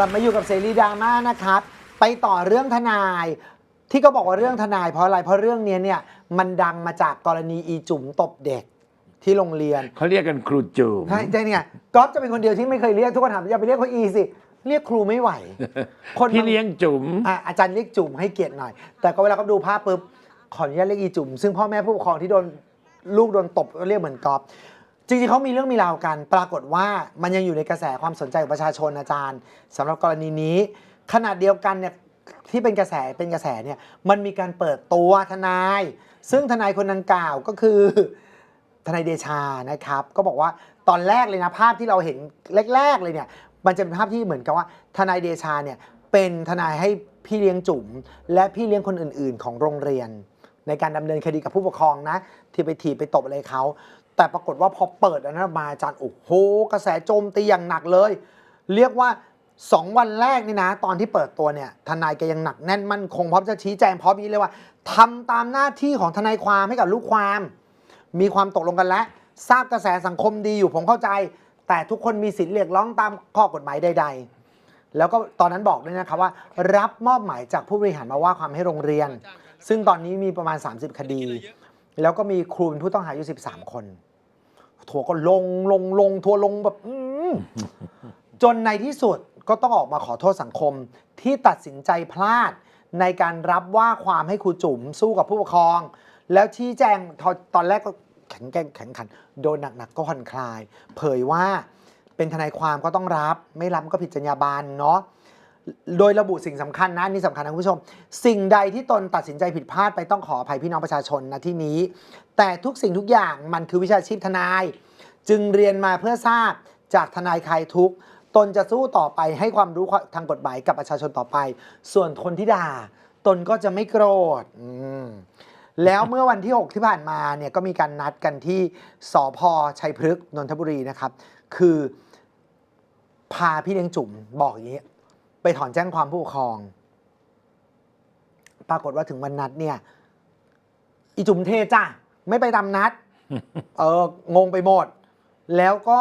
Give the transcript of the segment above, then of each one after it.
ลับมาอยู่กับเสรีดราม่านะครับ ไปต่อเรื่องทนาย ที่ก็บอกว่าเรื่องทนายเพราะอะไร เพราะเรื่องเนี้ยเนี่ยมันดังมาจากกรณีอีจุ๋มตบเด็กที่โรงเรียนเขาเรียกกันครูจุ๋มใช่ใช่เนี่ยก๊อฟจะเป็นคนเดียวที่ไม่เคยเรียกทุกคนถามอย่าไปเรียกเขาอีสิเรียกครูไม่ไหว คนพี่เลี้ยงจุ๋มอะอาจารย์เรียกจุ๋มให้เกียรติหน่อย แต่ก็เวลาเขาดูภาพปุ๊บขออนุญาตเรียกอีจุ๋มซึ่งพ่อแม่ผู้ปกครองที่โดนลูกโดนตบก็เรียกเหมือนก๊อฟ จริงๆเขามีเรื่องมีราวกัน ปรากฏว่ามันยังอยู่ในกระแสความสนใจของประชาชนอาจารย์สำหรับกรณีนี้ ขนาดเดียวกันเนี่ยที่เป็นกระแสเป็นกระแสเนี่ยมันมีการเปิดตัวทนาย ซึ่งทนายคนดังกล่าวก็คือทนายเดชานะครับ ก็บอกว่าตอนแรกเลยนะภาพที่เราเห็นแรกๆเลยเนี่ยมันจะเป็นภาพที่เหมือนกับว่าทนายเดชาเนี่ยเป็นทนายให้พี่เลี้ยงจุ๋มและพี่เลี้ยงคนอื่น ๆ ของโรงเรียน ในการดำเนินคดีกับผู้ปกครองนะที่ไปถีบไปตบอะไรเขา แต่ปรากฏว่าพอเปิดอันนั้นมาอาจารย์โอ้โหกระแสโจมตีอย่างหนักเลย เรียกว่า 2 วันแรกนี่นะ ตอนที่เปิดตัวเนี่ยทนายแกยังหนักแน่นมั่นคงพร้อมจะชี้แจงพร้อมนี้เลยว่าทำตามหน้าที่ของทนายความให้กับลูกความ มีความตกลงกันแล้วทราบกระแสสังคมดีอยู่ผมเข้าใจ แต่ทุกคนมีสิทธิ์เรียกร้องตามข้อกฎหมายใด ๆ แล้วก็ตอนนั้นบอกด้วยนะครับว่า รับมอบหมายจากผู้บริหารมาว่าความให้โรงเรียน ซึ่งตอนนี้มีประมาณ 30 คดี แล้วก็มีครูเป็นผู้ต้องหาอยู่ 13 คน ทัวร์ก็ลงลงลงทัวร์ลงแบบอืมจนในที่สุดก็ต้องออกมาขอโทษสังคมที่ตัดสินใจพลาดในการรับว่าความให้ครูจุ๋มสู้กับผู้ปกครอง แล้วชี้แจงตอตอนแรกก็แข็งแกร่งแข็งขัน โดนหนักๆก็ผ่อนคลาย เผยว่าเป็นทนายความก็ต้องรับ ไม่รับก็ผิดจรรยาบรรณเนาะ โดยระบุสิ่งสำคัญนะนี่สำคัญนะคุณผู้ชม สิ่งใดที่ตนตัดสินใจผิดพลาดไปต้องขออภัยพี่น้องประชาชนนะที่นี้ แต่ทุกสิ่งทุกอย่างมันคือวิชาชีพทนาย จึงเรียนมาเพื่อทราบจากทนายใคลายทุกตนจะสู้ต่อไปให้ความรู้ทางกฎหมายกับประชาชนต่อไป ส่วนคนที่ด่า ตนก็จะไม่โกรธแล้วเมื่อวันที่ 6 ที่ผ่านมาเนี่ยก็มีการนัดกันที่สพชัยพฤกษ์นนทบุรีนะครับ คือพาพี่เลี้ยงจุ๋มบอกอย่างนี้ ไปถอนแจ้งความผู้ปกครอง ปรากฏว่าถึงวันนัดเนี่ย อีจุ๋มเทจ้ะไม่ไปตามนัด เอองงไปหมด แล้วก็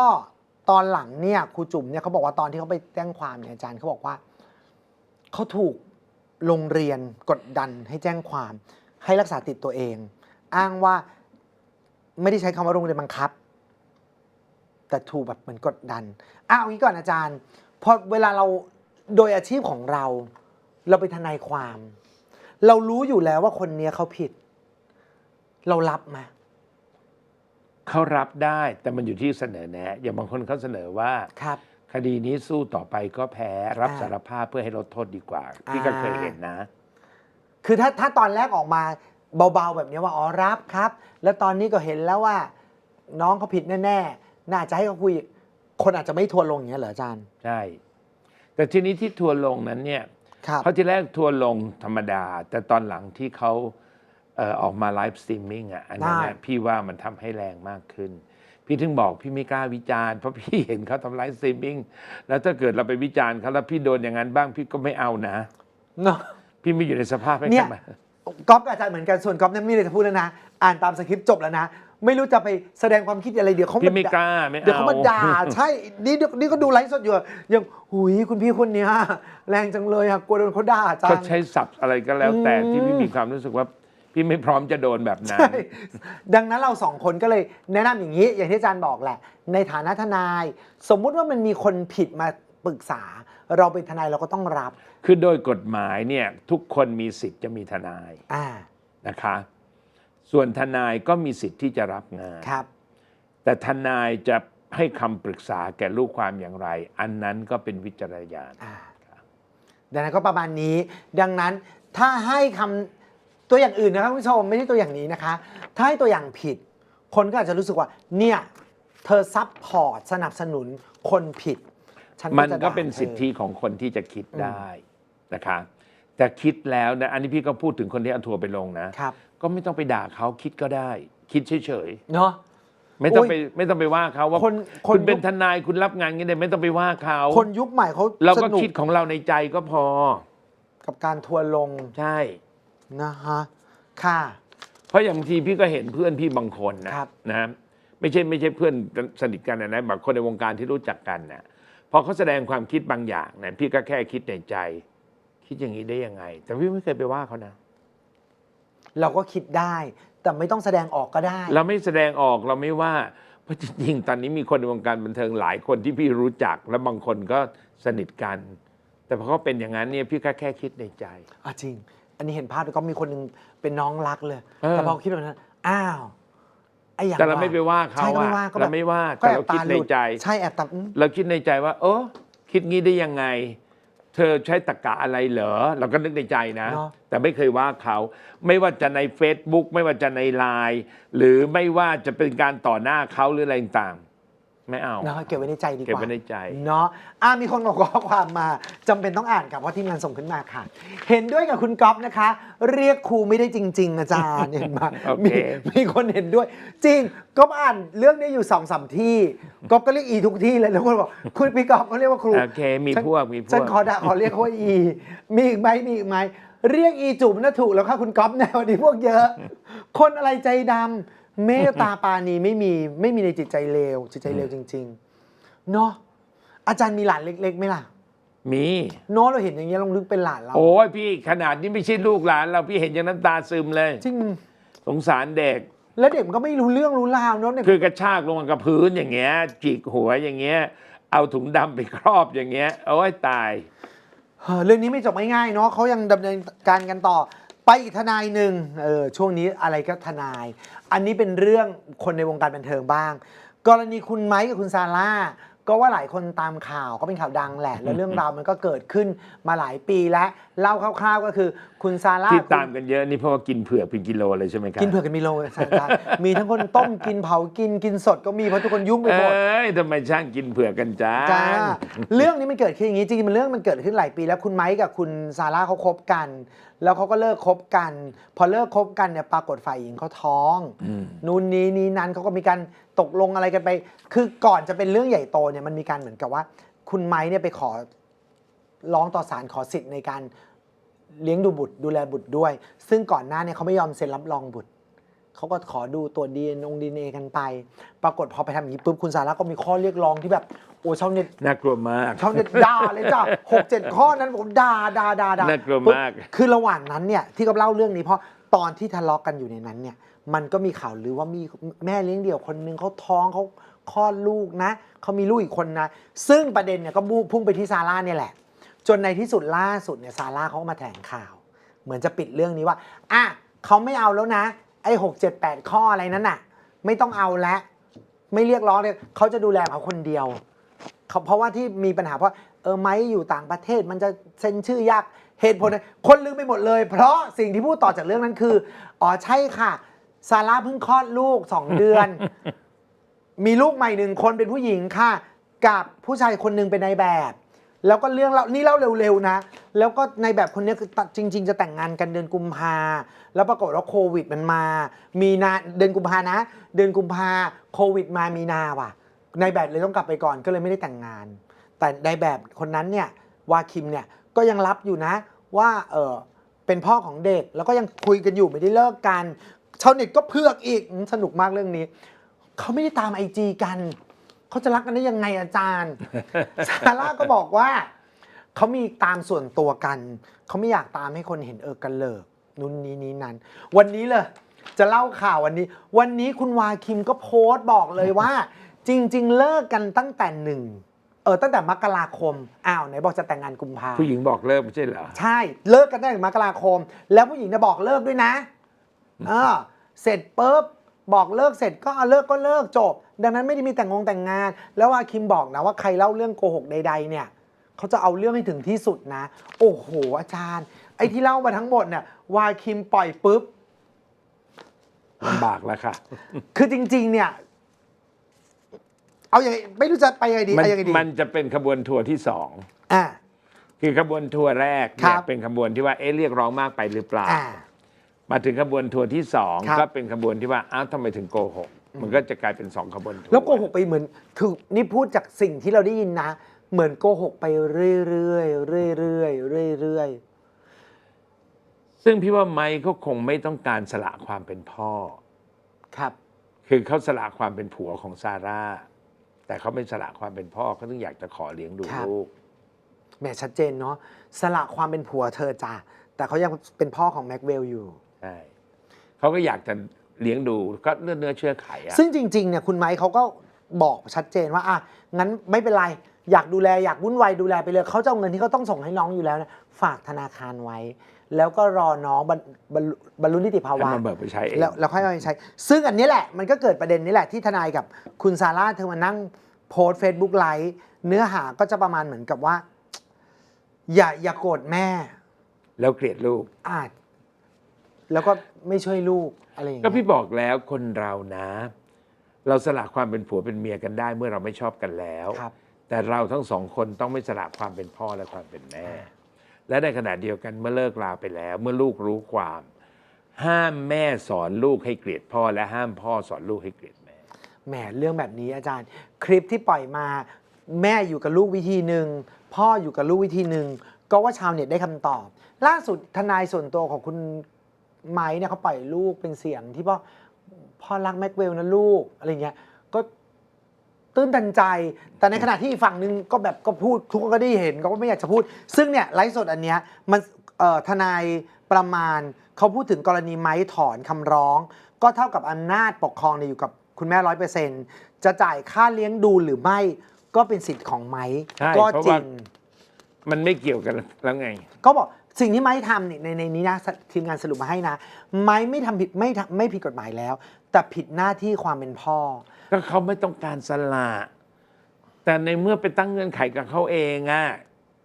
ตอนหลังเนี่ยครูจุ๋มเนี่ยเขาบอกว่าตอนที่เขาไปแจ้งความเนี่ยอาจารย์เขาบอกว่าเขาถูกโรงเรียนกดดันให้แจ้งความ ให้รักษาติดตัวเอง อ้างว่าไม่ได้ใช้คำว่าโรงเรียนบังคับ แต่ถูกแบบเหมือนกดดันอ้าวงี้ก่อนอาจารย์พอเวลาเรา โดยอาชีพของเรา เราไปนทนายความ เรารู้อยู่แล้วว่าคนเนี้ยเขาผิด เรารับไหมเขารับได้แต่มันอยู่ที่เสนอแนะอย่างบางคนเขาเสนอว่า ครับ คดีนี้สู้ต่อไปก็แพ้รับอ่าสารภาพเพื่อให้ลดโทษดีกว่า พี่ก็เคยเห็นนะ คือถ้าถ้าตอนแรกออกมาเบาๆแบบนี้ว่าอ๋อรับครับ แล้วตอนนี้ก็เห็นแล้วว่า น้องเขาผิดแน่ๆน่าจะให้เขาคุย คนอาจจะไม่ทัวร์ลงอย่างเงี้ยเหรออาจารย์ ใช่ แต่ทีนี้ที่ทัวร์ลงนั้นเนี่ยครับ เขาที่แรกทัวร์ลงธรรมดา แต่ตอนหลังที่เขาเอ่อออกมาไลฟ์สตรีมมิ่งอะอันนั้นน่ะพี่ว่ามันทำให้แรงมากขึ้น พี่ถึงบอกพี่ไม่กล้าวิจารณ์เพราะพี่เห็นเขาทำไลฟ์สตรีมมิ่งแล้วถ้าเกิดเราไปวิจารณ์เขาแล้วพี่โดนอย่างนั้นบ้างพี่ก็ไม่เอานะ เนาะ พี่ไม่อยู่ในสภาพให้เนี่ย เขามาก๊อฟกับอาจารย์เหมือนกันส่วนก๊อฟเนี่ยไม่มีอะไรจะพูดแล้วนะ อ่านตามสคริปต์จบแล้วนะ ไม่รู้จะไปแสดงความคิดอะไรเดี๋ยวเขาพี่ไม่ด่กล้าไม่เอา เดี๋ยวเขามาด่าใช่นี่นี่ก็ดูไลฟ์สดอยู่อะยังหุยคุณพี่คนเนี้ยแรงจังเลยอะกลัวโดนเขาด่าจัก็งใช้ศัพท์อะไรก็แล้วแต่อืมที่พี่มีความรู้สึกว่า พี่ไม่พร้อมจะโดนแบบนั้น ใช่ ดังนั้นเราสองคนก็เลยแนะนำอย่างนี้ อย่างที่อาจารย์บอกแหละ ในฐานะทนาย สมมุติว่ามันมีคนผิดมาปรึกษา เราเป็นทนายเราก็ต้องรับ คือโดยกฎหมายเนี่ยทุกคนมีสิทธิ์จะมีทนายอ่า นะคะ ส่วนทนายก็มีสิทธิ์ที่จะรับงาน ครับ แต่ทนายจะให้คำปรึกษาแก่ลูกความอย่างไร อันนั้นก็เป็นวิจารณญาณ อ่าดังนั้นก็ประมาณนี้ ดังนั้นถ้าให้คำตัวอย่างอื่นนะครับคุณผู้ชมไม่ใช่ตัวอย่างนี้นะคะ ถ้าให้ตัวอย่างผิด คนก็อาจจะรู้สึกว่า เนี่ย เธอซับพอร์ตสนับสนุนคนผิด ฉันมันจะก็ด่าเป็นธอสิทธิของคนที่จะคิดได้นะคะ แต่คิดแล้วนะอันนี้พี่ก็พูดถึงคนที่เอาทัวร์ไปลงนะ ครับ ก็ไม่ต้องไปด่าเขาคิดก็ได้ คิดเฉยเนาะ ๆ ไม่ต้องโอ้ยไปไม่ต้องไปว่าเขาว่าคนคนคุณเป็นยุคทนายคุณรับงานงี้ได้ไม่ต้องไปว่าเขาคนยุคใหม่เขาเราสก็นุกคิดของเราในใจก็พอ กับการทัวร์ลงใช่ นะฮะ ค่ะ เพราะอย่างบางทีพี่ก็เห็นเพื่อนพี่บางคนนะครับ นะไม่ใช่ไม่ใช่เพื่อนสนิทกันนะนะแบบคนในวงการที่รู้จักกันนะพอเขาแสดงความคิดบางอย่างเนี่ยพี่ก็แค่คิดในใจ คิดอย่างนี้ได้ยังไง แต่พี่ไม่เคยไปว่าเขานะ เราก็คิดได้ แต่ไม่ต้องแสดงออกก็ได้ เราไม่แสดงออกเราไม่ว่า เพราะจริงๆตอนนี้มีคนในวงการบันเทิงหลายคนที่พี่รู้จัก และบางคนก็สนิทกัน แต่พอเขาเป็นอย่างนั้นเนี่ยพี่ก็แค่คิดในใจ อะจริง อันนี้เห็นภาพแล้วก็มีคนหนึงเป็นน้องรักเลย เออ แต่พอคิดแบบนั้น อ้าวไอ้อย่างแต่เราไม่ไปว่าเขาใช่ก็ไม่อะว่าก็แบบเราไม่ว่าก็แต่แอบเราคิดตาหในลุดใจ ใช่แอบตาอืมเราคิดในใจว่า เออคิดงี้ได้ยังไง เธอใช้ตรกกะอะไรเหรอ เราก็นึกในใจนะ เนอะ แต่ไม่เคยว่าเขา ไม่ว่าจะใน Facebook ไม่ว่าจะในไลน์หรือไม่ว่าจะเป็นการต่อหน้าเขาหรืออะไรต่างๆ ไม่เอาเนาะเก็บไว้ในใจดีกว่าเก็บไว้ในใจ เนาะอะมีคนบอกข้อความมาจำเป็นต้องอ่านครับเพราะทีมงานส่งขึ้นมาค่ะ เห็นด้วยกับคุณก๊อฟนะคะ เรียกครูไม่ได้จริง ๆ อาจารย์ เห็นไหมโอเค มีมีคนเห็นด้วย จริงก๊อฟอ่านเรื่องนี้อยู่สองสามที่ก๊อฟก็เรียกอีทุกที่เลยแล้วคนบอกคุณพี่ก๊อฟเขาเรียกว่าครู โอเค มีฉันพวก มีพวฉันกขอด่าขอเรียกเขาว่าอี มีอีกไหมมีอีกไหม เรียกอีจุ๋มน่ะถูกแล้วค่ะคุณก๊อฟแนวนี้พวกเยอะ คนอะไรใจดำ เมตตาปานีไม่มีไม่มีในจิตใจเลวจิตใจเลวจริง ๆ เนาะอาจารย์มีหลานเล็กๆไหมล่ะ มีเนาะเราเห็นอย่างเงี้ยเรานึกเป็นหลานเรา โอ้ยพี่ขนาดนี้ไม่ใช่ลูกหลานเราพี่เห็นอย่างน้ำตาซึมเลย จริง สงสารเด็ก แล้วเด็กมันก็ไม่รู้เรื่องรู้ราวเนาะเด็กคือกระชากลงมากับพื้นอย่างเงี้ยจิกหัวอย่างเงี้ย เอาถุงดำไปครอบอย่างเงี้ยเอาไว้ตาย เออเรื่องนี้ไม่จบง่ายๆเนาะเขายังดำเนินการกันต่อ ไปอีกทนายหนึ่งเออช่วงนี้อะไรก็ทนาย อันนี้เป็นเรื่องคนในวงการบันเทิงบ้าง กรณีคุณไม้กับคุณซาร่าก็ว่าหลายคนตามข่าวก็เป็นข่าวดังแหละ แล้วเรื่องราวมันก็เกิดขึ้นมาหลายปีแล้ว เล่าคร่าวๆก็คือคุณซาร่าที่ตามกันเยอะนี่เพราะว่ากินเผือกเป็นกิโลเลยใช่ไหมครับกินเผือกกันมีโลอาจารย์มีทั้งคนต้มกินเผากินกินสดก็มีเพราะทุกคนยุ่งไปเอหมด้ยทำไมช่างกินเผือกกันจ้าจ้าเรื่องนี้มันเกิดขึ้นอย่างนี้จริงๆมันเรื่องมันเกิดขึ้นหลายปี แล้วคุณไม้กับคุณซาร่าเขาคบกัน แล้วเขาก็เลิกคบกัน พอเลิกคบกันเนี่ยปรากฏฝ่ายหญิงเขาท้องอืมนู่นนี้นี้นั้นเขาก็มีการตกลงอะไรกันไป คือก่อนจะเป็นเรื่องใหญ่โตเนี่ยมันมีการเหมือนกับว่า คุณไม้เนี่ยไปขอร้องต่อศาลขอสิทธิ์ในการ เลี้ยงดูบุตรดูแลบุตรด้วย ซึ่งก่อนหน้าเนี่ยเขาไม่ยอมเซ็นรับรองบุตร เขาก็ขอดูตัวดีเอ็นองดีเอกันไป ปรากฏพอไปทำอย่างนี้ปุ๊บคุณสาระก็มีข้อเรียกร้องที่แบบโอ้ชาวเน็ตน่ากลัวมาก ชาวเน็ตด่าเลยจ้ะหกเจ็ดข้อนั้นผมด่าด่าด่าด่าน่ากลัวปุ๊บมาก คือระหว่างนั้นเนี่ยที่เขาเล่าเรื่องนี้เพราะตอนที่ทะเลาะกันอยู่ในนั้นเนี่ย มันก็มีข่าวลือว่ามีแม่เลี้ยงเดี่ยวคนนึงเขาท้องเขาคลอดลูกนะเขามีลูกอีกคนนะ ซึ่งประเด็นเนี่ยก็บูพุ่งไปที่ซาร่าเนี่ยแหละ จนในที่สุดล่าสุดเนี่ยซาร่าเขาก็มาแถลงข่าว เหมือนจะปิดเรื่องนี้ว่าอะเขาไม่เอาแล้วนะไอ้หกเจ็ดแปดข้ออะไรนั้นน่ะ ไม่ต้องเอาแล้วไม่เรียกร้องเลยเขาจะดูแลเขาคนเดียวเขาเพราะว่าที่มีปัญหาเพราะเออไม้อยู่ต่างประเทศมันจะเซ็นชื่อยากเหตุผล คนลืมไปหมดเลย เพราะสิ่งที่พูดต่อจากเรื่องนั้นคือ อ๋อใช่ค่ะซาร่าเพิ่งคลอดลูกสองเดือน มีลูกใหม่หนึ่งคนเป็นผู้หญิงค่ะ กับผู้ชายคนหนึ่งเป็นนายแบบ แล้วก็เรื่องเรานี่เล่าเร็วๆนะ แล้วก็ในแบบคนนี้คือตัดจริง ๆ จะแต่งงานกันเดือนกุมภาแล้วปรากฏว่าโควิดมันมา มีนาเดือนกุมภานะ เดือนกุมภาโควิดมามีนาว่ะ ในแบบเลยต้องกลับไปก่อนก็เลยไม่ได้แต่งงาน แต่ในแบบคนนั้นเนี่ยวาคิมเนี่ยก็ยังรับอยู่นะว่าเออเป็นพ่อของเด็กแล้วก็ยังคุยกันอยู่ไม่ได้เลิกกันชาวเน็ตก็เพือกอีกสนุกมากเรื่องนี้เขาไม่ได้ตามไอจีกัน เขาจะรักกันได้ยังไงอาจารย์ ซาร่าก็บอกว่าเขามีตามส่วนตัวกัน เขาไม่อยากตามให้คนเห็นเออกันเลิกนู่นนี้นี้นั้น วันนี้เลยจะเล่าข่าววันนี้ วันนี้คุณวาคิมก็โพสต์บอกเลยว่า จริง ๆ เลิกกันตั้งแต่หนึ่งเออตั้งแต่มกราคมอ้าวไหนบอกจะแต่งงานกุมภาผู้หญิงบอกเลิกไม่ใช่เหรอ ใช่เลิกกันตั้งแต่มกราคม แล้วผู้หญิงจะบอกเลิกด้วยนะเออเสร็จปุ๊บบอกเลิกเสร็จก็เอาเลิกก็เลิกจบ ดังนั้นไม่ได้มีแต่งงงแต่งงาน แล้วอาคิมบอกนะว่าใครเล่าเรื่องโกหกใด ๆ เนี่ยเขาจะเอาเรื่องให้ถึงที่สุดนะ โอ้โห อาจารย์ ไอ้ที่เล่ามาทั้งหมดเนี่ยวาคิมปล่อยปุ๊บลำบากแล้วค่ะ คือจริง ๆ เนี่ย เอาอย่างไม่รู้จะไปยังไงดีมันเอายังไงดีมันจะเป็นขบวนทัวร์ที่สอง อ่า คือขบวนทัวร์แรกครัเนี่ยบเป็นขบวนที่ว่าเอ๊ะเรียกร้องมากไปหรือเปล่า อ่า มาถึงขบวนทัวร์ที่สองครับ ก็เป็นขบวนที่ว่าอ้าวทำไมถึงโกหก มันก็จะกลายเป็นสองขบวนทัวร์แล้วโกหกไปเหมือนคือนี่พูดจากสิ่งที่เราได้ยินนะ เหมือนโกหกไปเรื่อยๆเรื่อยๆเรื่อยซึ่งพี่ว่าไมค์เขาคงไม่ต้องการสละความเป็นพ่อๆครับ คือเขาสละความเป็นผัวของซาร่าแต่เขาไม่สละความเป็นพ่อเขาถึงอยากจะขอเลี้ยงดูครับ ลูก แหมชัดเจนเนาะสละความเป็นผัวเธอจ้ะแต่เขายังเป็นพ่อของแม็กเวลอยู่ ใช่เขาก็อยากจะ เลี้ยงดูก็เนื้อเนื้อเชื่อไขอะ ซึ่งจริงๆเนี่ยคุณไม้เขาก็บอกชัดเจนว่าอะงั้นไม่เป็นไร อยากดูแลอยากวุ่นวายดูแลไปเลยเขาจะเอาเงินที่เขาต้องส่งให้น้องอยู่แล้วนะฝากธนาคารไว้ แล้วก็รอน้องบรรบรรลุบรรลุนิติภาวะ ให้มันเบิกไปใช้เอง แล้วแล้วค่อยเอาไปใช้ ซึ่งอันนี้แหละ มันก็เกิดประเด็นนี้แหละที่ทนายกับคุณซาร่าเธอมานั่งโพสเฟซบุ๊กไลฟ์เนื้อหาก็จะประมาณเหมือนกับว่า อย่าอย่าโกรธแม่แล้วเกลียดลูก อาจแล้วก็ไม่ช่วยลูก อะไรอย่างก็เงี้ยพี่บอกแล้วคนเรานะ เราสละความเป็นผัวเป็นเมียกันได้ เมื่อเราไม่ชอบกันแล้ว ครับ แต่เราทั้งสองคนต้องไม่สละความเป็นพ่อและความเป็นแม่ และในขณะเดียวกันเมื่อเลิกลาไปแล้ว เมื่อลูกรู้ความ ห้ามแม่สอนลูกให้เกลียดพ่อและห้ามพ่อสอนลูกให้เกลียดแม่ แหมเรื่องแบบนี้อาจารย์ คลิปที่ปล่อยมา แม่อยู่กับลูกวิธีหนึ่งพ่ออยู่กับลูกวิธีหนึ่งก็ว่าชาวเน็ตได้คำตอบ ล่าสุดทนายส่วนตัวของคุณ ไม้เนี่ยเขาปล่อยลูกเป็นเสียงที่พ่อพ่อรักแม็กเวลนะลูกอะไรเงี้ยก็ตื้นตันใจ แต่ในขณะที่อีกฝั่งหนึ่งก็แบบก็พูดทุกคนก็ได้เห็นก็ไม่อยากจะพูด ซึ่งเนี่ยไลฟ์สดอันเนี้ยมันเอ่อทนายประมาณเขาพูดถึงกรณีไม้ถอนคำร้อง ก็เท่ากับอำนาจปกครองเนี่ยอยู่กับคุณแม่ร้อยเปอร์เซ็นต์จะจ่ายค่าเลี้ยงดูหรือไม่ก็เป็นสิทธิ์ของไม้ใช่ก็เพราะจริว่างมันไม่เกี่ยวกันแล้วไง ก็บอก สิ่งที่ไม้ทำเนี่ยในในนี้นะทีมงานสรุปมาให้นะ ไม้ไม่ทำผิดไม่ทำไม่ผิดกฎหมายแล้ว แต่ผิดหน้าที่ความเป็นพ่อ ก็เขาไม่ต้องการสละแต่ในเมื่อไปตั้งเงื่อนไขกับเขาเองอะ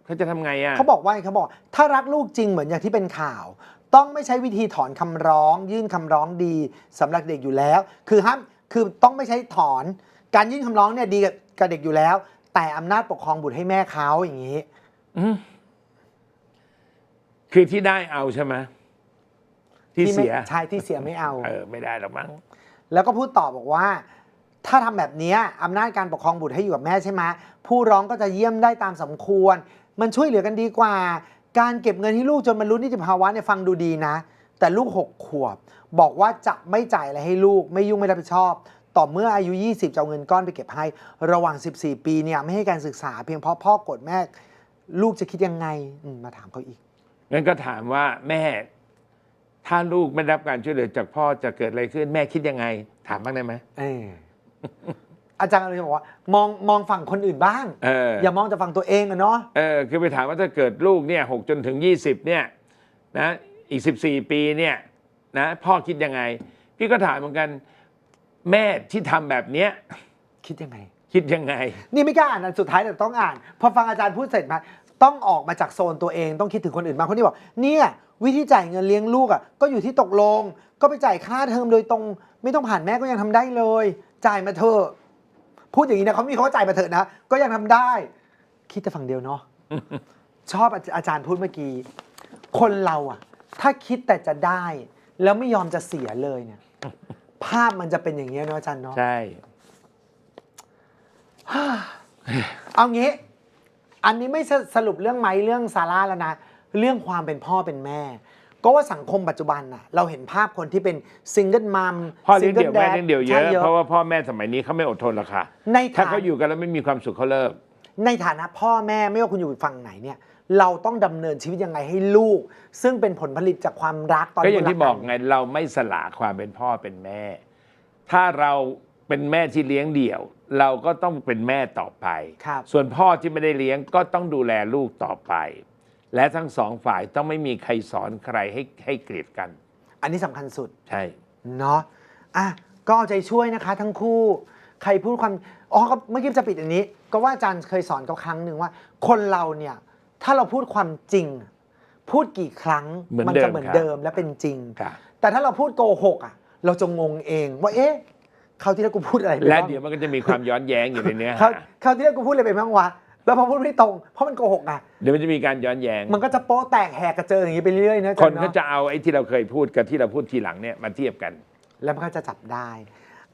เขาจะทำไงอะเขาบอกว่าเขาบอก ถ้ารักลูกจริงเหมือนอย่างที่เป็นข่าว ต้องไม่ใช้วิธีถอนคำร้อง ยื่นคำร้องดีสำหรับเด็กอยู่แล้ว คือห้ามคือต้องไม่ใช้ถอน การยื่นคำร้องเนี่ยดีกับกับเด็กอยู่แล้ว แต่อำนาจปกครองบุตรให้แม่เขาอย่างนี้ อืม คือที่ได้เอาใช่ไหมที่ไม่เสียใช่ที่เสียไม่เอา เออไม่ได้หรอกมั้งแล้วก็พูดต่อบอกว่า ถ้าทำแบบเนี้ยอำนาจการปกครองบุตรให้อยู่กับแม่ใช่ไหมผู้ร้องก็จะเยี่ยมได้ตามสมควร มันช่วยเหลือกันดีกว่า การเก็บเงินให้ลูกจนบรรลุนิติภาวะเนี่ยฟังดูดีนะ แต่ลูก 6 ขวบ บอกว่าจะไม่จ่ายอะไรให้ลูกไม่ยุ่งไม่รับผิดชอบ ต่อเมื่ออายุ 20จะเอาเงินก้อนไปเก็บให้ ระหว่าง 14 ปีเนี่ยไม่ให้การศึกษาเพียงเพราะพ่อกดแม่ ลูกจะคิดยังไงอืมมาถามเขาอีก งั้นก็ถามว่าแม่ถ้าลูกไม่ได้รับการช่วยเหลือจากพ่อจะเกิดอะไรขึ้น แม่คิดยังไง ถามบ้างได้ไหมเอออาจารย์เลยบอกว่ามองมองฝั่งคนอื่นบ้าง เอออย่ามองแต่ฝั่งตัวเองอะเนาะเออคือไปถามว่าถ้าเกิดลูกเนี่ยหกจนถึงยี่สิบเนี่ยนะอีกสิบสี่ปีเนี่ยนะพ่อคิดยังไง พี่ก็ถามเหมือนกัน แม่ที่ทำแบบเนี้ยคิดยังไง คิดยังไง นี่ไม่กล้าอ่านอันสุดท้ายแต่ต้องอ่าน พอฟังอาจารย์พูดเสร็จมา ต้องออกมาจากโซนตัวเองต้องคิดถึงคนอื่นบ้างคนที่บอกเนี่ยวิธีจ่ายเงินเลี้ยงลูกอะก็อยู่ที่ตกลง ก็ไปจ่ายค่าเทอมโดยตรง ไม่ต้องผ่านแม่ก็ยังทำได้เลย จ่ายมาเถอะพูดอย่างนี้นะเขามีเขาว่าจ่ายมาเถอะนะก็ยังทำได้ คิดแต่ฝั่งเดียวเนาะชอบอาอาจารย์พูดเมื่อกี้ คนเราอะ ถ้าคิดแต่จะได้ แล้วไม่ยอมจะเสียเลยเนี่ย ภาพมันจะเป็นอย่างนี้ยเนาะอาจารย์เนาะใช่เอางี้ อันนี้ไม่สสรุปเรื่องไม้เรื่องซาร่าแล้วนะ เรื่องความเป็นพ่อเป็นแม่ ก็ว่าสังคมปัจจุบันน่ะเราเห็นภาพคนที่เป็นซิงเกิลมัมพ่อเลี้ยงเดี่ยวแม่เลี้ยงเดี่ยวเยอะใช่เพราะว่าพ่อแม่สมัยนี้เขาไม่อดทนหรอกค่ะในถ้าฐาเขานะอยู่กันแล้วไม่มีความสุขเขาเลิก ในฐานะพ่อแม่ไม่ว่าคุณอยู่ฝั่งไหนเนี่ยเราต้องดำเนินชีวิตยังไงให้ลูก ซึ่งเป็นผลผลิตจากความรักตอนก็อย่างคุณรัที่บอกนไงเราไม่สละความเป็นพ่อเป็นแม่ ถ้าเราเป็นแม่ที่เลี้ยงเดี่ยว เราก็ต้องเป็นแม่ต่อไป ครับ ส่วนพ่อที่ไม่ได้เลี้ยงก็ต้องดูแลลูกต่อไป และทั้งสองฝ่ายต้องไม่มีใครสอนใครให้ให้เกลียดกัน อันนี้สำคัญสุด ใช่ เนาะอะก็เอาใจช่วยนะคะ ทั้งคู่ ใครพูดความ อ๋อก็เมื่อกี้จะปิดอันนี้ ก็ว่าอาจารย์เคยสอนเขาครั้งหนึ่งว่า คนเราเนี่ย ถ้าเราพูดความจริง พูดกี่ครั้งเหมือนมัเดิจะมเหมือนครับ เดิมและเป็นจริง ค่ะ แต่ถ้าเราพูดโกหกอะ เราจะงงเองว่าเอ๊ะ คราวที่แล้วกูพูดอะไรไปและบ้างเดี๋ยวมันก็จะมีความย้อนแย้งอยู่ในเนื้อคราวหาคราวที่แล้วกูพูดอะไรไปบ้างวะแล้วพอพูดไม่ตรงเพราะมันโกหกอะ เดี๋ยวมันจะมีการย้อนแย้ง มันก็จะโป๊ะแตกแหกกระเจิงอย่างนี้ไปเรื่อยๆนะอาคจารนย์ก็เนาะจะเอาไอ้ที่เราเคยพูดกับที่เราพูดทีหลังเนี่ยมาเทียบกัน แล้วมันก็จะจับได้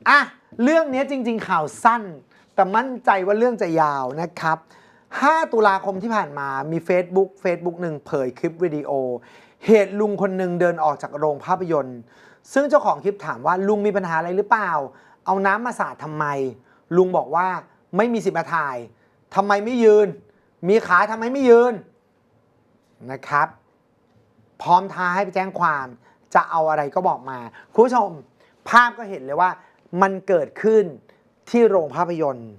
อะเรื่องนี้จริง ๆ ข่าวสั้น แต่มั่นใจว่าเรื่องจะยาวนะครับ 5 ตุลาคมที่ผ่านมามี Facebook Facebook หนึ่งเผยคลิปวิดีโอ เหตุลุงคนหนึ่งเดินออกจากโรงภาพยนตร์ ซึ่งเจ้าของคลิปถามว่าลุงมีปัญหาอะไรหรือเปล่า เอาน้ำมาสาดทำไม ลุงบอกว่าไม่มีสิทธิ์มาถ่ายทำไมไม่ยืน มีขาทำไมไม่ยืนนะครับ พร้อมท้าให้ไปแจ้งความ จะเอาอะไรก็บอกมา คุณผู้ชมภาพก็เห็นเลยว่า มันเกิดขึ้นที่โรงภาพยนตร์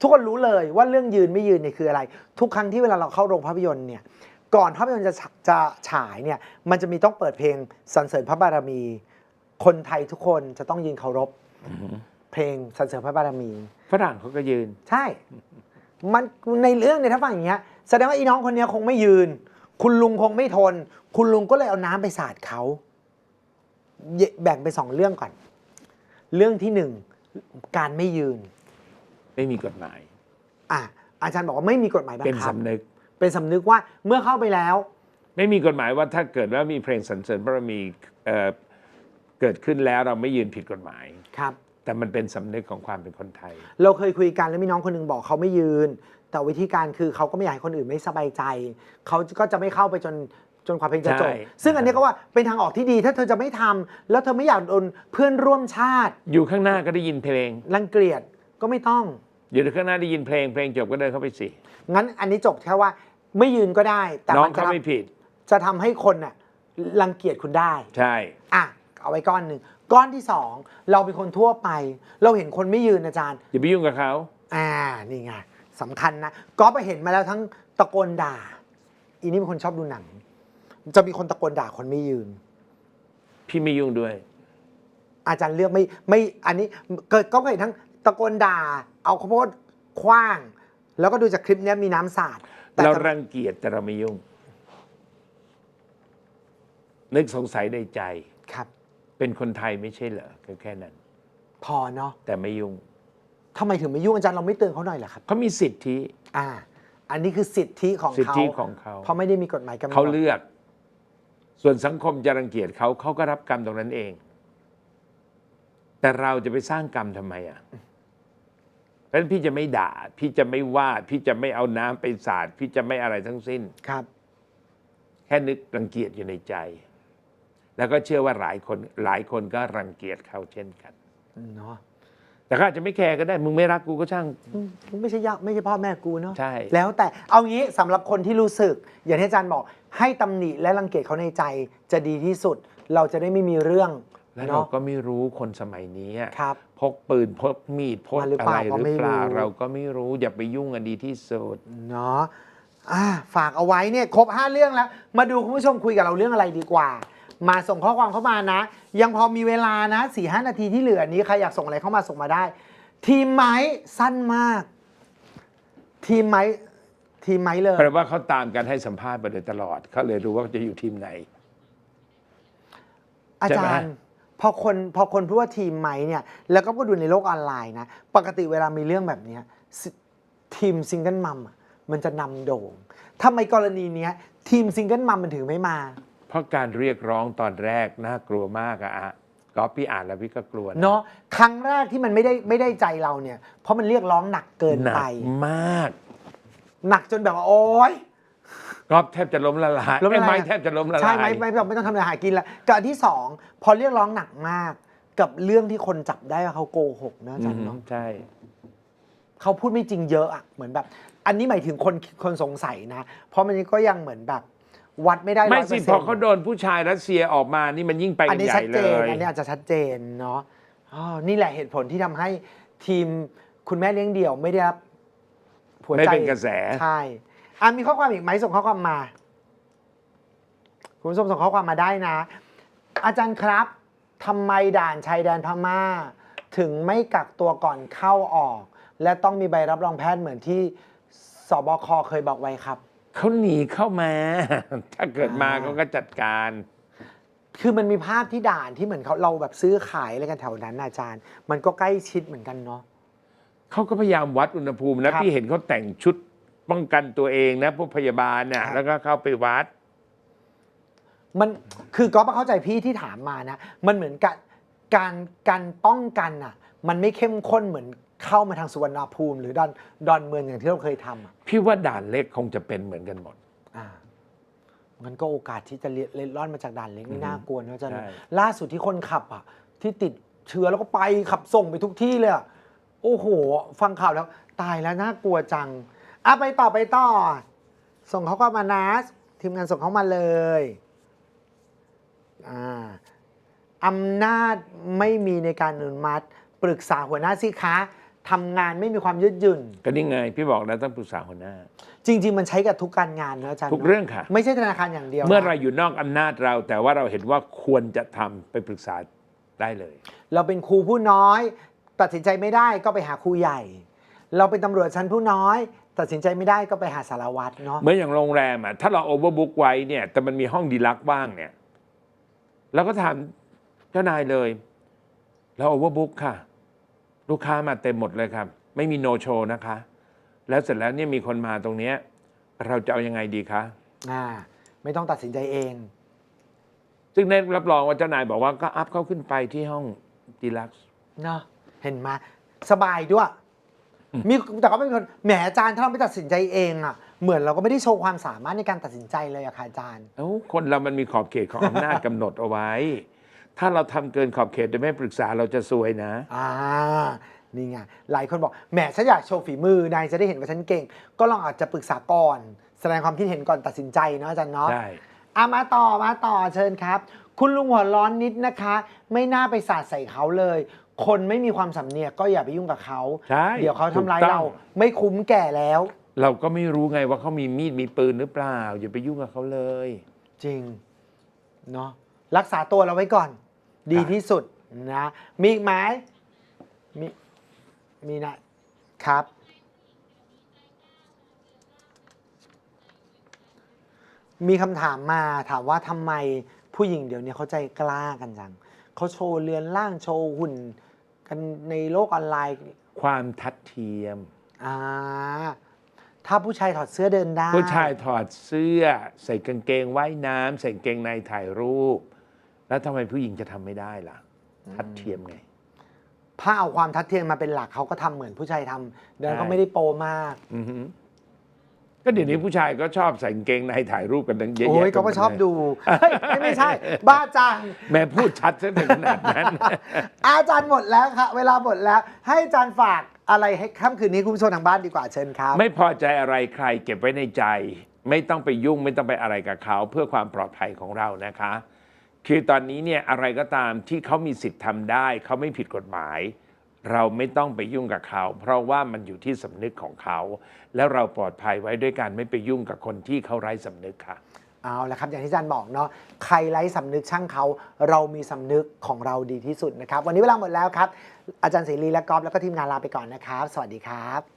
ทุกคนรู้เลยว่าเรื่องยืนไม่ยืนเนี่ยคืออะไร ทุกครั้งที่เวลาเราเข้าโรงภาพยนตร์เนี่ยก่อนภาพยนตร์จะจะฉายเนี่ยมันจะมีต้องเปิดเพลงสรรเสริญพระบารมี คนไทยทุกคนจะต้องยืนเคารพ เพลงสรรเสริญพระบารมี ฝรั่งเขาก็ยืน ใช่ มันในเรื่องเนี่ยถ้าฟังอย่างเงี้ยแสดงว่าอีน้องคนเนี้ยคงไม่ยืน คุณลุงคงไม่ทน คุณลุงก็เลยเอาน้ำไปสาดเขาเยแบ่งเป็นสองเรื่องก่อน เรื่องที่หนึ่งการไม่ยืน ไม่มีกฎหมาย อะอาจารย์บอกว่าไม่มีกฎหมายบังเป็นคับสำนึก เป็นสำนึกว่าเมื่อเข้าไปแล้ว ไม่มีกฎหมายว่าถ้าเกิดว่ามีเพลงสรรเสริญพระบารมีเอ่อ เกิดขึ้นแล้วเราไม่ยืนผิดกฎหมาย ครับ แต่มันเป็นสำนึกของความเป็นคนไทย เราเคยคุยกันแล้วมีน้องคนหนึงบอกเขาไม่ยืน แต่วิธีการคือเขาก็ไม่อยากให้คนอื่นไม่สบายใจ เขาก็จะไม่เข้าไปจนจนความเพลงจะจบ ใช่ ซึ่งอันนี้ก็ว่าเป็นทางออกที่ดี ถ้าเธอจะไม่ทำแล้วเธอไม่อยากโดนเพื่อนร่วมชาติอยู่ข้างหน้าก็ได้ยินเพลง รังเกียจก็ไม่ต้อง อยู่ข้างหน้าได้ยินเพลงเพลงจบก็เดินเข้าไปสิงั้นอันนี้จบแค่ว่าไม่ยืนก็ได้ แต่น้องมันจะเขาทไม่ผิดำจะทำให้คนน่ะรังเกียจคุณได้ ใช่ อะ เอาไว้ก้อนหนึ่งก้อนที่สองเราเป็นคนทั่วไป เราเห็นคนไม่ยืนอาจารย์ อย่าไปยุ่งกับเขาอ่านี่ไงสำคัญนะก๊อฟไปเห็นมาแล้วทั้งตะโกนด่า อีนี่เป็นคนชอบดูหนัง จะมีคนตะโกนด่าคนไม่ยืน พี่ไม่ยุ่งด้วย อาจารย์เลือกไม่ไม่อันนี้เกิดก็เห็นทั้งตะโกนด่า เอาข้าวโพดคว้าง แล้วก็ดูจากคลิปเนี้ยมีน้ำสาดแต่เราจะรังเกียจแต่เราไม่ยุ่ง นึกสงสัยในใจ ครับ เป็นคนไทยไม่ใช่เหรอก็แค่นั้น พอเนาะแต่ไม่ยุ่งทำไมถึงไม่ยุ่งอาจารย์เราไม่เตือนเขาหน่อยเหรอครับ เขามีสิทธิ อ่า อันนี้คือสิทธิของสิทเขาธิของเขา เพราะไม่ได้มีกฎหมายกำหนดเขาเลือก ส่วนสังคมจะรังเกียจเขาเขาก็รับกรรมตรงนั้นเอง แต่เราจะไปสร้างกรรมทำไมอะเพราะฉะนั้นพี่จะไม่ด่า พี่จะไม่ว่า พี่จะไม่เอาน้ำไปสาด พี่จะไม่อะไรทั้งสิ้น ครับ แค่นึกรังเกียจอยู่ในใจ แล้วก็เชื่อว่าหลายคนหลายคนก็รังเกียจเขาเช่นกัน เนาะแต่เขาอาจจะไม่แคร์ก็ได้ มึงไม่รักกูก็ช่าง อืมไม่ใช่ยากไม่ใช่พ่อแม่กูเนาะใช่ แล้วแต่เอางี้สำหรับคนที่รู้สึก อย่างที่อาจารย์บอก ให้ตำหนิและรังเกียจเขาในใจจะดีที่สุด เราจะได้ไม่มีเรื่องแล้วเราเนาะก็ไม่รู้คนสมัยนี้อะครับ พกปืนพกมีดพกมาหรืออะเปไรล่าหก็รือไม่เปล่ารู้ เราก็ไม่รู้อย่าไปยุ่งกันดีที่สุด เนาะอ่าฝากเอาไว้เนี่ยครบ 5 เรื่องแล้ว มาดูคุณผู้ชมคุยกับเราเรื่องอะไรดีกว่า มาส่งข้อความเข้ามานะ ยังพอมีเวลานะ4ีหนาทีที่เหลือนี้ใครอยากส่งอะไรเข้ามาส่งมาได้ ทีมไม้สั้นมาก ทีมไม้ทีมไม้เลยแปลว่าเขาตามการให้สัมภาษณ์มาโดยตลอดเขาเลยรู้ว่าจะอยู่ทีมไหน อาใช่จาไหมรย์พอคนพอคนพูดว่าทีมไม้เนี่ย แล้วก็ดูในโลกออนไลน์นะปกติเวลามีเรื่องแบบเนี้ยซิทีมซิงเกิลมัมอะมันจะนำโด่งทำไมกรณีเนี้ยทีมซิงเกิลมัมมันถึงไม่มา เพราะการเรียกร้องตอนแรกน่ากลัวมากอะอะก็พี่อ่านแล้วพี่ก็กลัวนะเนาะครั้งแรกที่มันไม่ได้ไม่ได้ใจเราเนี่ย เพราะมันเรียกร้องหนักเกินหนัไป กมากหนักจนแบบว่าโอ๊ย ก็แทบจะล้มละลายล้มละลายไอ้ไม้แทบจะล้มละลาย ใช่ไหมไม่ไม่ต้องทำอะไรหากินแล้วกับอันที่สองพอเรียกร้องหนักมากกับเรื่องที่คนจับได้ว่าเขาโกหกนะอาอืจารมย์เนาะ ใช่ เขาพูดไม่จริงเยอะอะเหมือนแบบ อันนี้หมายถึงคนคนสงสัยนะ เพราะมันก็ยังเหมือนแบบ วัดไม่ได้ไม่สิ100%พอเขาโดนผู้ชายรัสเซียออกมานี่มันยิ่งไปอักันนนี้ใหชัญ่ดเลเจน ย อันนี้อาจจะชัดเจนเนาะอ๋อนี่แหละเหตุผลที่ทำให้ทีมคุณแม่เลี้ยงเดี่ยวไม่ได้รับหัวไม่ใจเป็นกระแส ใช่อะมีข้อความอีกไหมส่งข้อความมา คุณผู้ชมส่งข้อความมาได้นะ อาจารย์ครับทำไมด่านชายแดนพม่า ถึงไม่กักตัวก่อนเข้าออก และต้องมีใบรับรองแพทย์เหมือนที่สบคเคยบอกไว้ครับ เขาหนีเข้ามา ถ้าเกิดมาอ่าเขาก็จัดการ คือมันมีภาพที่ด่านที่เหมือนเขาเราแบบซื้อขายอะไรกันแถวนั้นน่ะอาจารย์ มันก็ใกล้ชิดเหมือนกันเนาะ เขาก็พยายามวัดอุณหภูมินะครับพี่เห็นเขาแต่งชุดป้องกันตัวเองนะพวกพยาบาลน่ะครับ แล้วก็เข้าไปวัด มันคือก็เข้าใจพี่ที่ถามมานะ มันเหมือนกับการการป้องกันอะ มันไม่เข้มข้นเหมือน เข้ามาทางสุวรรณภูมิ หรือดอนดอนเมืองอย่างที่เราเคยทำอะพี่ว่าด่านเล็กคงจะเป็นเหมือนกันหมด อ่ามันก็โอกาสที่จะเล็ดลอดมาจากด่านเล็กนี่น่ากลัวนะอาจารย์ใช่ ล่าสุดที่คนขับอะ ที่ติดเชื้อแล้วก็ไปขับส่งไปทุกที่เลยอะโอ้โห ฟังข่าวแล้ว ตายแล้วน่ากลัวจังอะไปต่อไปต่อ ส่งเขาก็มานะทีมงานส่งเขามาเลยอ่าอำนาจไม่มีในการอนุมัติ ปรึกษาหัวหน้าสิคะ ทำงานไม่มีความยืดหยุ่น ก็นี่ไง พี่บอกแล้วต้องปรึกษาหัวหน้า จริง ๆ มันใช้กับทุกการงานนะอาจารย์ทุกเรื่องค่ะ ไม่ใช่ธนาคารอย่างเดียวนะเมื่อเราอยู่นอกอำนาจเรา แต่ว่าเราเห็นว่าควรจะทำไปปรึกษาได้เลย เราเป็นครูผู้น้อย ตัดสินใจไม่ได้ก็ไปหาครูใหญ่ เราเป็นตำรวจชั้นผู้น้อย ตัดสินใจไม่ได้ก็ไปหาสารวัตรเนาะเหมือนอย่างโรงแรมอะถ้าเราโอเวอร์บุ๊กไว้เนี่ย แต่มันมีห้องดีลักซ์ว่างเนี่ยเราก็ถามเจ้านายเลย เราโอเวอร์บุ๊กค่ะ ลูกค้ามาเต็มหมดเลยครับ ไม่มีโนโชนะคะ แล้วเสร็จแล้วเนี่ยมีคนมาตรงเนี้ยเราจะเอายังไงดีคะ อ่า ไม่ต้องตัดสินใจเอง ซึ่งได้รับรองว่าเจ้านายบอกว่าก็อัพเขาขึ้นไปที่ห้องดีลักซ์ เนาะเห็นไหมสบายด้วย มีแต่ก็เป็นคนแหมอาจารย์ถ้าเราไม่ตัดสินใจเองอะเหมือนเราก็ไม่ได้โชว์ความสามารถในการตัดสินใจเลยอะค่ะอาจารย์ เอ้าคนเรามันมีขอบเขตของอำนาจกำหนดเอาไว้ ถ้าเราทำเกินขอบเขตโดยไม่ปรึกษาเราจะซวยนะ อ่า นี่ไง หลายคนบอก แหม ฉันอยากโชว์ฝีมือ นายจะได้เห็นว่าฉันเก่ง ก็ลองอาจจะปรึกษาก่อน แสดงความคิดเห็นก่อนตัดสินใจเนาะอาจารย์เนาะ ใช่อะมาต่อมาต่อเชิญครับ คุณลุงหัวร้อนนิดนะคะ ไม่น่าไปสาดใส่เขาเลย คนไม่มีความสำเนียกก็อย่าไปยุ่งกับเขา ใช่เดี๋ยวเขาทำร้ายถูกต้อง เราไม่คุ้มแก่แล้ว เราก็ไม่รู้ไงว่าเขามีมีดมีปืนหรือเปล่า อย่าไปยุ่งกับเขาเลย จริงเนาะรักษาตัวเราไว้ก่อน ดีที่สุดนะ มีอีกไหมมีมีนะครับ มีคำถามมาถามว่าทำไมผู้หญิงเดี๋ยวนี้เขาใจกล้ากันจังเขาโชว์เรือนร่างโชว์หุ่นกันในโลกออนไลน์ ความทัดเทียมอ่าถ้าผู้ชายถอดเสื้อเดินได้ ผู้ชายถอดเสื้อ ใส่กางเกงว่ายน้ำใส่กางเกงในถ่ายรูป แล้วทำไมผู้หญิงจะทำไม่ได้ล่ะ ทัดเทียมไง ถ้าเอาความทัดเทียมมาเป็นหลักเขาก็ทำเหมือนผู้ชายทำเดินใช่ก็ไม่ได้โปรมาก อือหือก็เดี๋ยวนี้ผู้ชายก็ชอบใส่กางเกงในถ่ายรูปกันตั้งเยอะโอ้แยะยก็ไปหมมาดชอบเลยดูเฮ้ยไม่ไม่ใช่ บ้าจัง แม่พูดชัดซะถึงขนาดนั้น อาจารย์หมดแล้วครับเวลาหมดแล้ว ให้อาจารย์ฝากอะไรให้ค่ำคืนนี้คุณผู้ชมทางบ้านดีกว่าเชิญครับ ไม่พอใจอะไรใครเก็บไว้ในใจ ไม่ต้องไปยุ่งไม่ต้องไปอะไรกับเขา เพื่อความปลอดภัยของเรานะคะ คือตอนนี้เนี่ยอะไรก็ตามที่เขามีสิทธิ์ทำได้ เขาไม่ผิดกฎหมาย เราไม่ต้องไปยุ่งกับเขา เพราะว่ามันอยู่ที่สำนึกของเขา แล้วเราปลอดภัยไว้ด้วยการไม่ไปยุ่งกับคนที่เขาไร้สำนึกค่ะ เอาละครับอย่างที่อาจารย์บอกเนาะใครไร้สำนึกช่างเขา เรามีสำนึกของเราดีที่สุดนะครับ วันนี้เวลาหมดแล้วครับ อาจารย์เสรีและกอฟแล้วก็ทีมงานลาไปก่อนนะครับ สวัสดีครับ